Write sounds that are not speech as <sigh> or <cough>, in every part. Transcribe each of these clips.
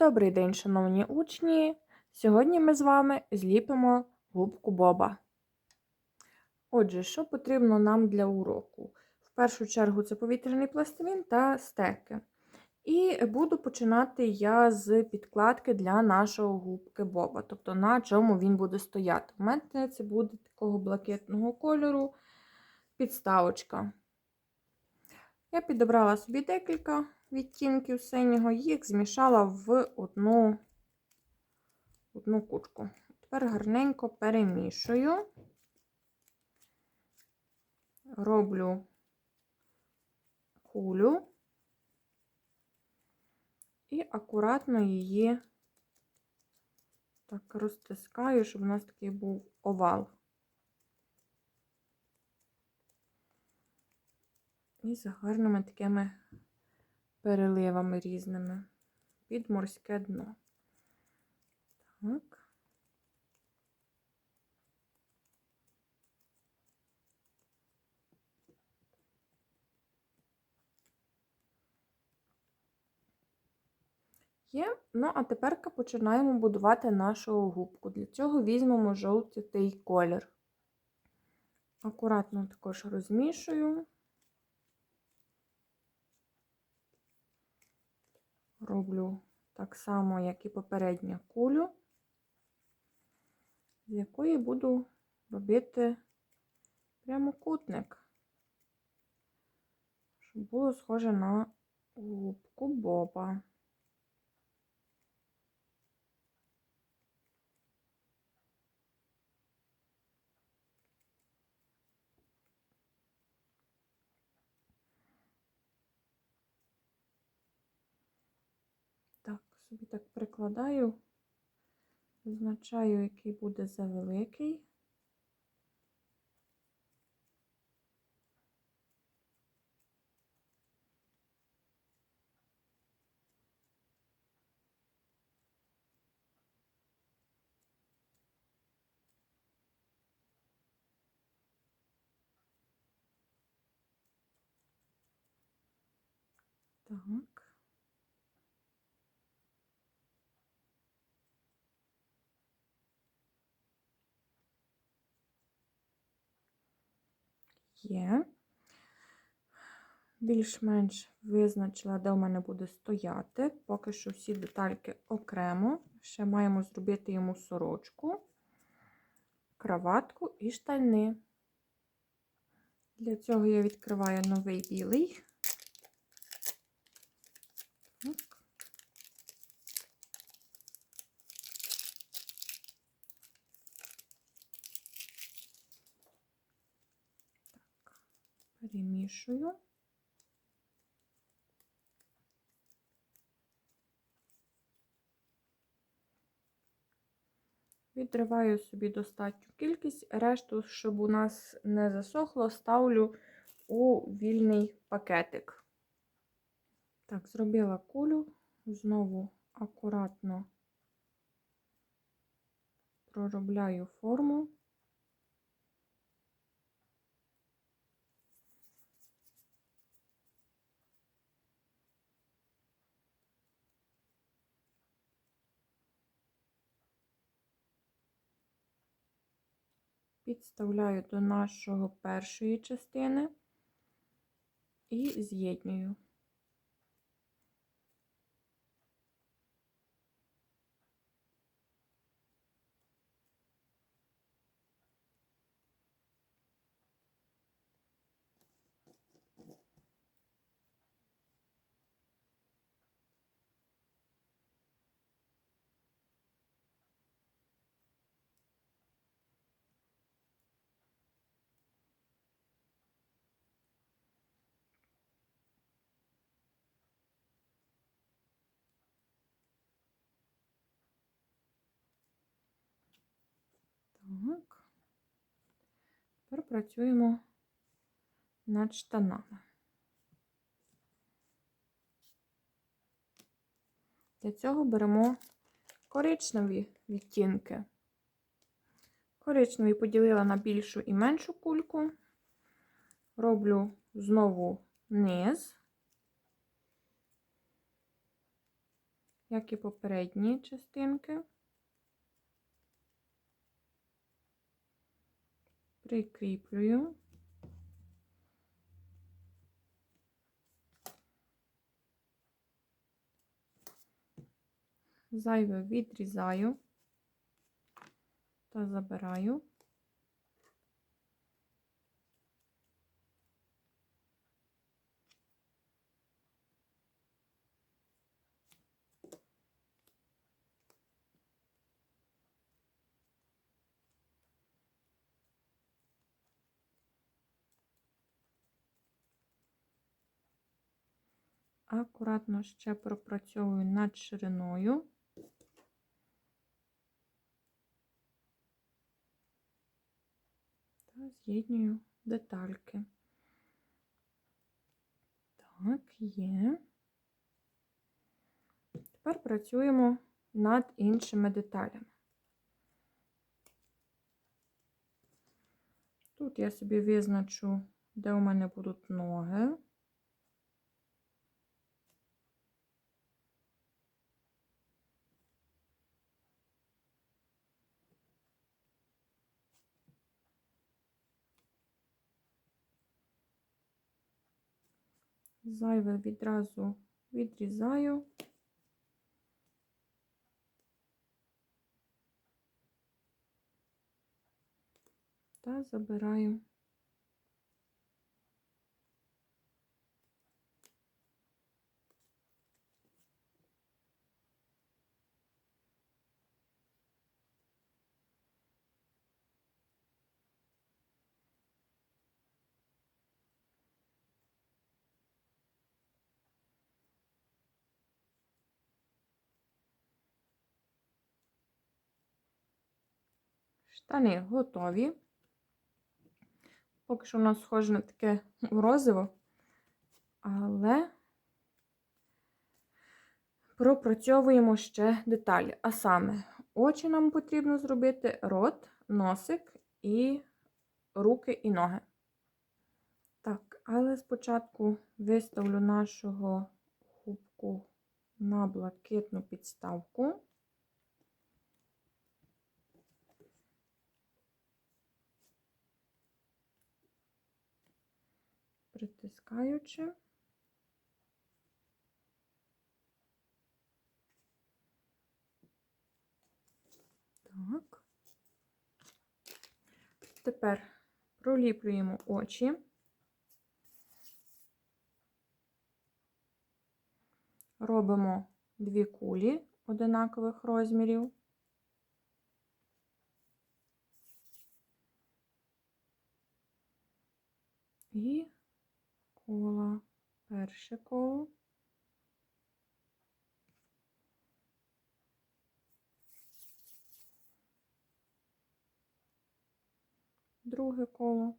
Добрий день, шановні учні! Сьогодні ми з вами зліпимо губку Боба. Отже, що потрібно нам для уроку? В першу чергу це повітряний пластилін та стеки. І буду починати я з підкладки для нашого губки Боба, тобто на чому він буде стояти. У мене це буде такого блакитного кольору підставочка. Я підібрала собі декілька відтінків синього, їх змішала в одну, одну кучку. Тепер гарненько перемішую, роблю кулю і акуратно її так розтискаю, щоб у нас такий був овал. І з гарними такими переливами різними під морське дно. Так. Є. Ну, а тепер починаємо будувати нашу губку. Для цього візьмемо жовтий колір. Акуратно також розмішую. Роблю так само, як і попередня кулю, з якої буду робити прямокутник, щоб було схоже на губку боба. Собі так прикладаю, визначаю, який буде завеликий. Так. Є. Більш-менш визначила, де у мене буде стояти. Поки що всі детальки окремо. Ще маємо зробити йому сорочку, краватку і штани. Для цього я відкриваю новий білий. Перемішую. Відриваю собі достатню кількість, решту, щоб у нас не засохло, ставлю у вільний пакетик. Так, зробила кулю, знову акуратно проробляю форму. Підставляю до нашого першої частини і з'єднюю. Так. Тепер працюємо над штанами. Для цього беремо коричневі відтінки. Коричневий поділила на більшу і меншу кульку, роблю знову низ, як і попередні частинки. Прикріплюю. Зайве відрізаю та забираю. Акуратно ще пропрацьовую над шириною. Та з'єднюю детальки. Так, є. Тепер працюємо над іншими деталями. Тут я собі визначу, де у мене будуть ноги. Зайве відразу відрізаю. Та забираю. Штани готові. Поки що у нас схоже на таке <laughs> морозиво, але пропрацьовуємо ще деталі. А саме, очі нам потрібно зробити рот, носик і руки і ноги. Так, але спочатку виставлю нашого губку на блакитну підставку. Притискаючи. Так. Тепер проліплюємо очі. Робимо дві кулі одинакових розмірів. І коло, перше коло. Друге коло.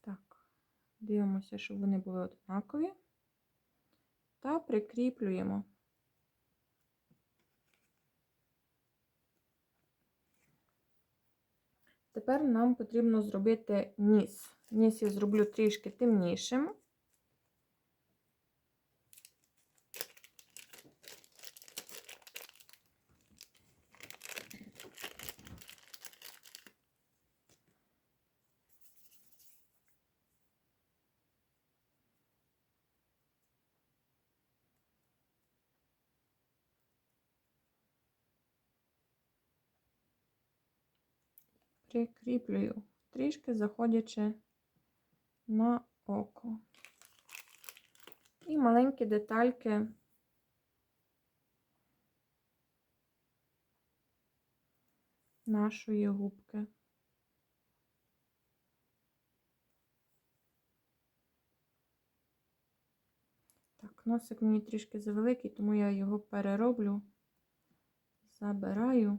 Так, дивимося, щоб вони були однакові. Та прикріплюємо. Тепер нам потрібно зробити ніс. Ніс я зроблю трішки темнішим. Прикріплюю, трішки заходячи на око. І маленькі детальки нашої губки. Так, носик мені трішки завеликий, тому я його перероблю, забираю.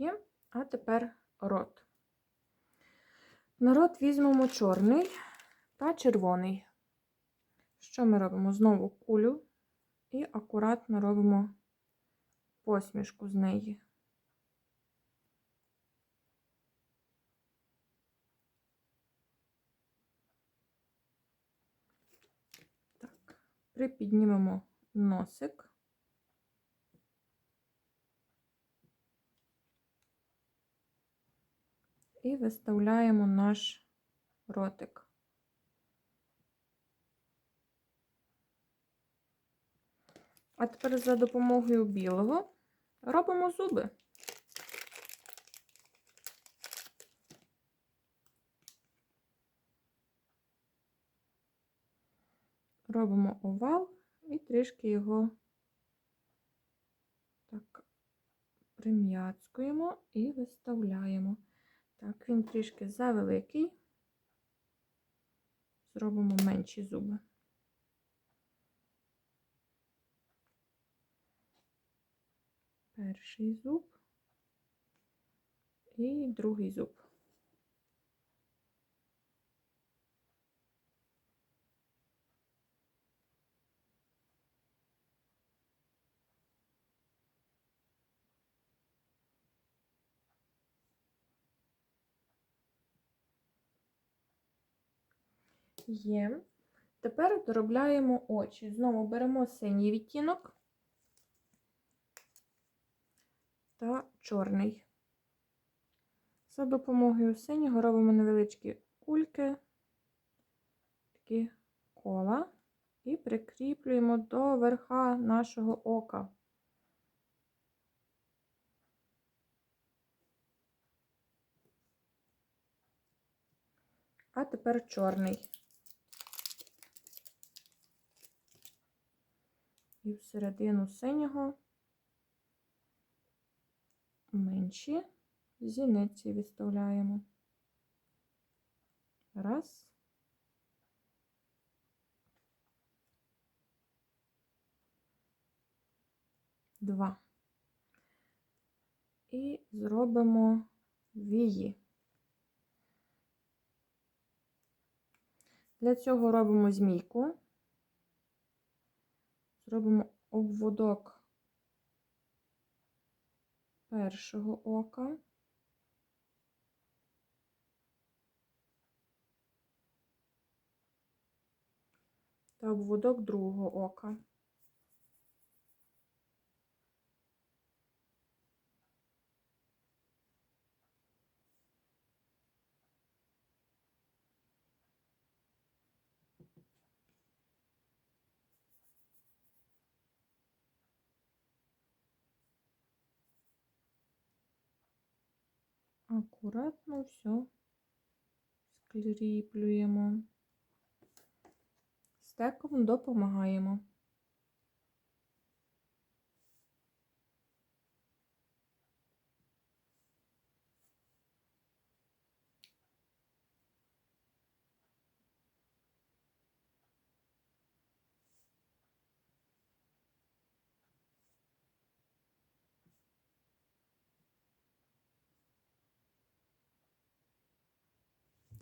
Є, а тепер рот. На рот візьмемо чорний, та червоний. Що ми робимо? Знову кулю і акуратно робимо посмішку з неї. Так, припіднімемо носик. І виставляємо наш ротик. А тепер за допомогою білого робимо зуби. Робимо овал і трішки його так прим'яцкуємо і виставляємо. Так, він трішки завеликий. Зробимо менші зуби. Перший зуб і другий зуб. Є. Тепер доробляємо очі. Знову беремо синій відтінок та чорний. За допомогою синього робимо невеличкі кульки, такі кола, і прикріплюємо до верха нашого ока. А тепер чорний. І всередину синього менші зіниці виставляємо. Раз. Два. І зробимо вії. Для цього робимо змійку, зробимо обводок першого ока. Та обводок другого ока. Акуратно все скріплюємо. Стеком допомагаємо.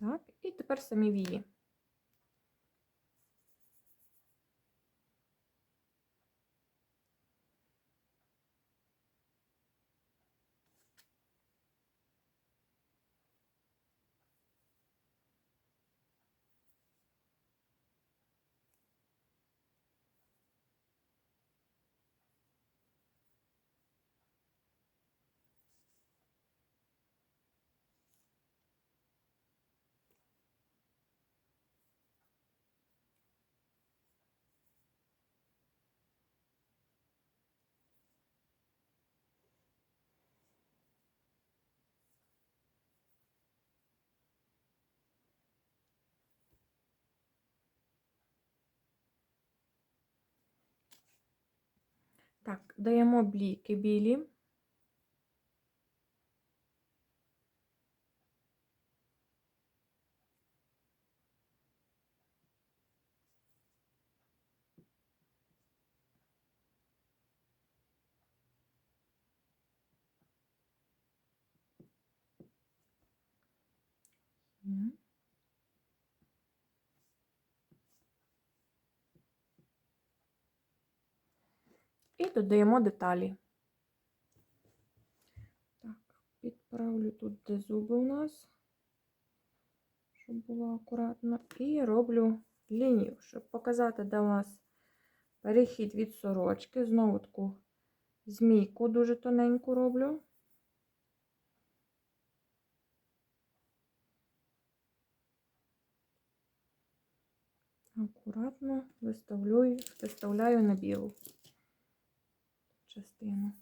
Так, і тепер самі вії. Так, даємо бліки білі. Є. І додаємо деталі. Так, підправлю тут, де зуби у нас, щоб було акуратно. І роблю лінію, щоб показати, де у нас перехід від сорочки. Знову таку змійку дуже тоненьку роблю. Акуратно виставляю, виставляю на білу частину.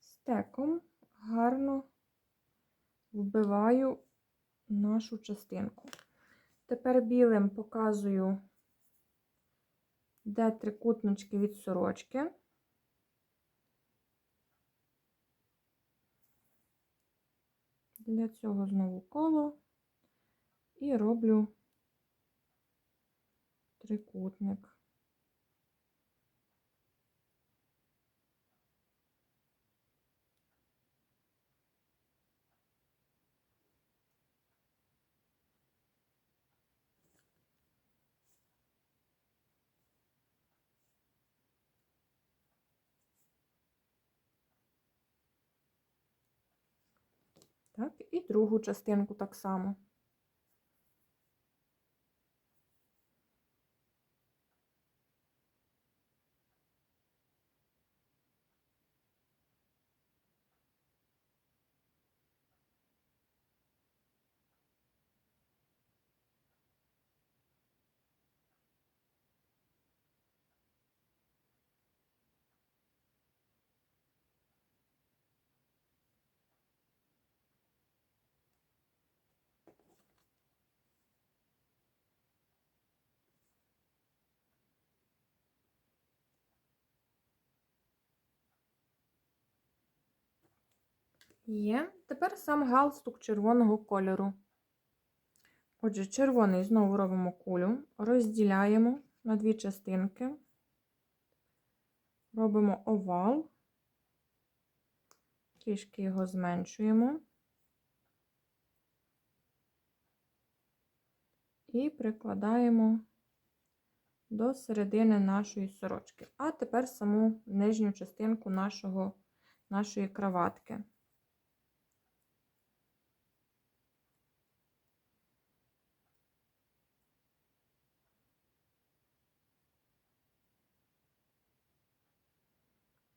Стеком гарно вбиваю нашу частинку. Тепер білим показую, де трикутнички від сорочки. Для цього знову коло і роблю трикутник. Так, і другу частинку так само. Є. Тепер сам галстук червоного кольору. Отже, червоний знову робимо кулю, розділяємо на дві частинки, робимо овал, трішки його зменшуємо і прикладаємо до середини нашої сорочки. А тепер саму нижню частинку нашого, нашої краватки.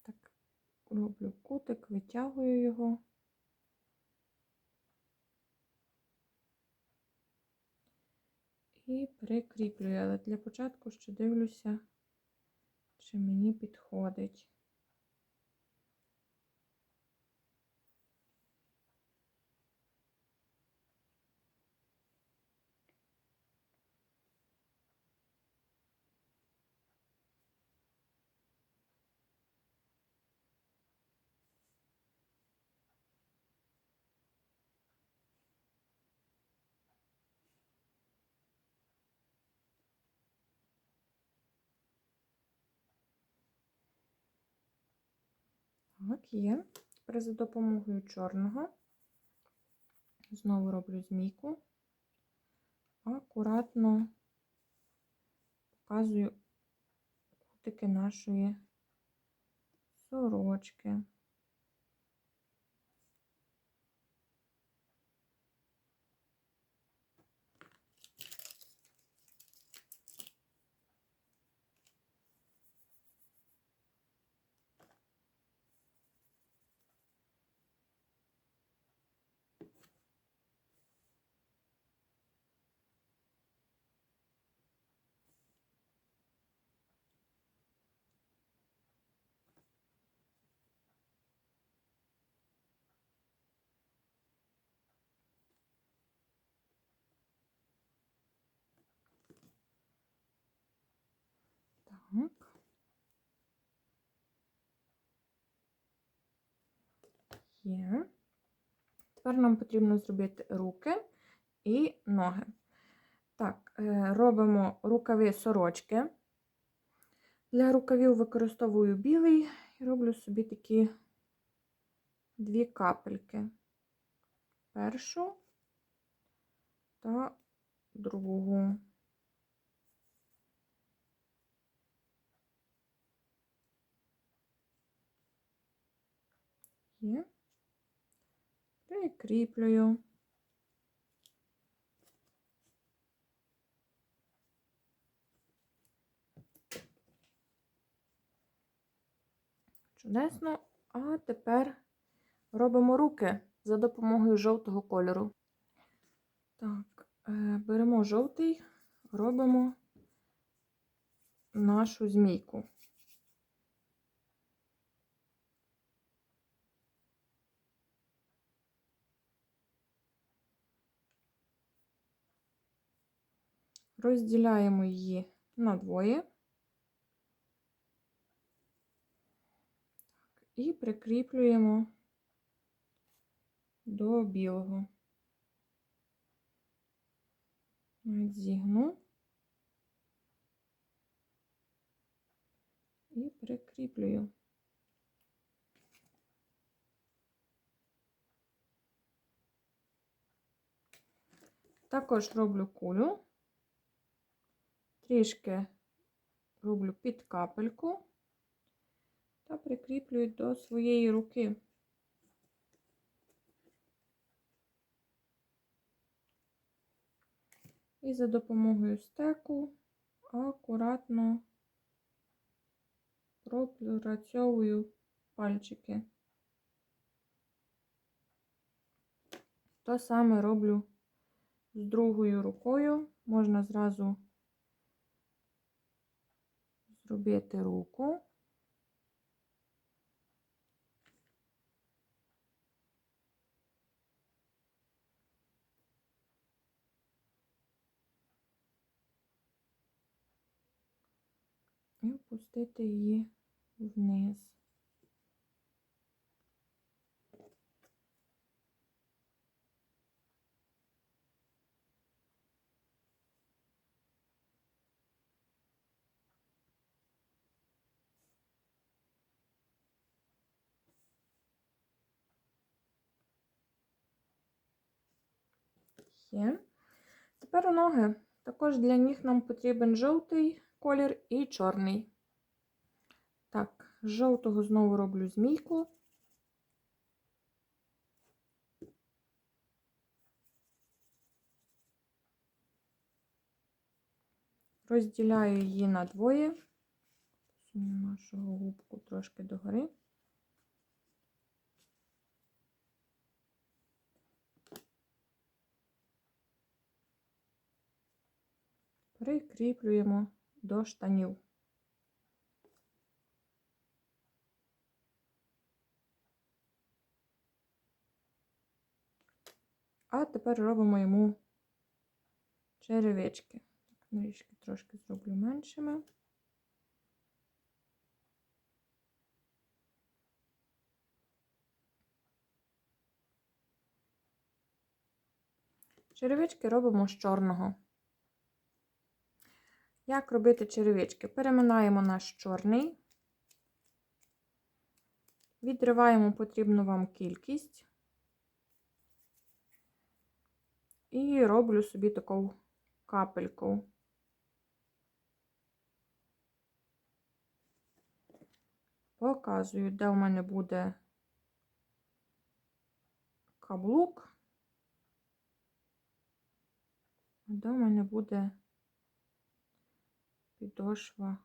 Так, роблю кутик, витягую його. І прикріплюю, але для початку ще дивлюся, чи мені підходить. Так, є. Тепер за допомогою чорного знову роблю змійку, акуратно показую кутики нашої сорочки. Так. Є. Тепер нам потрібно зробити руки і ноги. Так, е, робимо рукави сорочки. Для рукавів використовую білий і роблю собі такі дві капельки. Першу та другу. Є. Прикріплюю. Чудесно. А тепер робимо руки за допомогою жовтого кольору. Так, е, беремо жовтий, робимо нашу змійку. Розділяємо її на двоє і прикріплюємо до білого. Зігну і прикріплюю. Також роблю кулю, трішки роблю під капельку та прикріплюю до своєї руки. І за допомогою стеку акуратно пропрацьовую пальчики. То саме роблю з другою рукою. Можна зразу зробити руку. і опустити її вниз. Є. Тепер ноги. Також для них нам потрібен жовтий колір і чорний. Так, з жовтого знову роблю змійку. Розділяю її на двоє, нашого губку трошки догори. Прикріплюємо до штанів. А тепер робимо йому черевички. Трішки трошки зроблю меншими. Черевички робимо з чорного. Як робити черевички? Переминаємо наш чорний, відриваємо потрібну вам кількість і роблю собі таку капельку. Показую, де у мене буде каблук, де у мене буде підошва.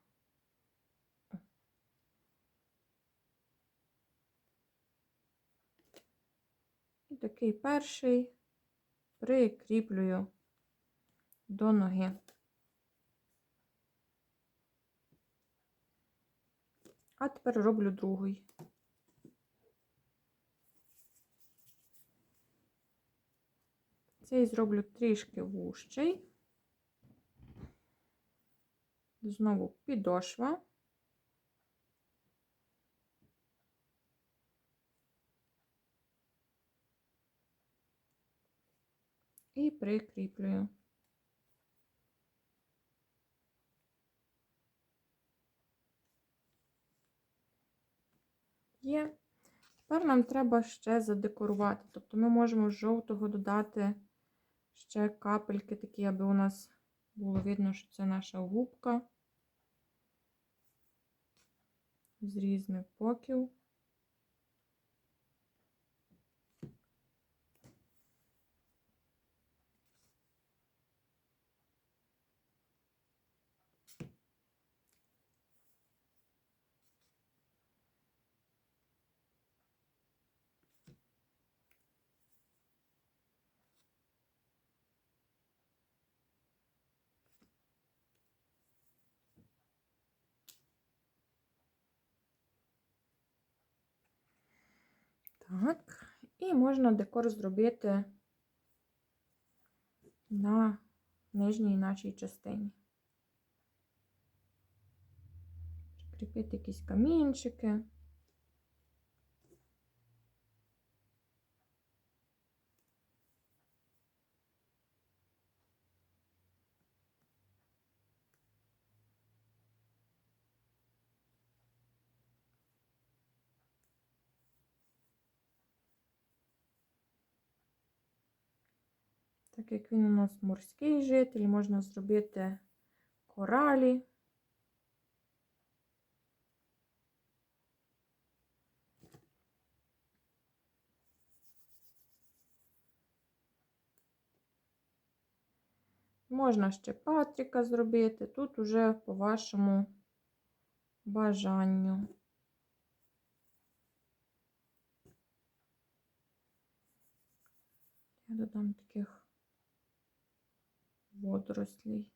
І такий перший прикріплюю до ноги. А тепер роблю другий. Цей зроблю трішки вущий. Знову підошва. І прикріплюю. Є. Тепер нам треба ще задекорувати. Тобто ми можемо з жовтого додати ще капельки такі, аби у нас було видно, що це наша губка з різних боків. Так, і можна декор зробити на нижній нашій частині. Прикріпити якісь камінчики. Як він у нас морський житель, можна зробити коралі. Можна ще Патріка зробити, тут уже по вашому бажанню. Я додам таких водорослей.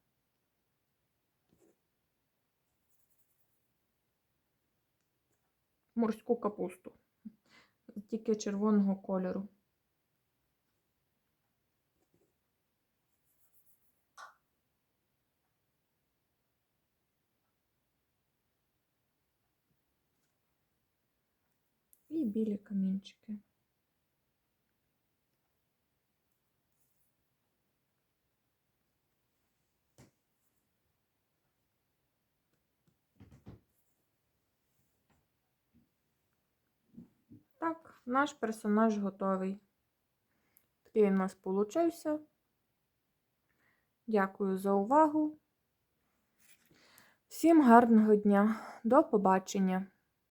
Морську капусту. Тільки червоного кольору. І білі камінчики. Так, наш персонаж готовий. Такий він у нас получився. Дякую за увагу. Всім гарного дня. До побачення!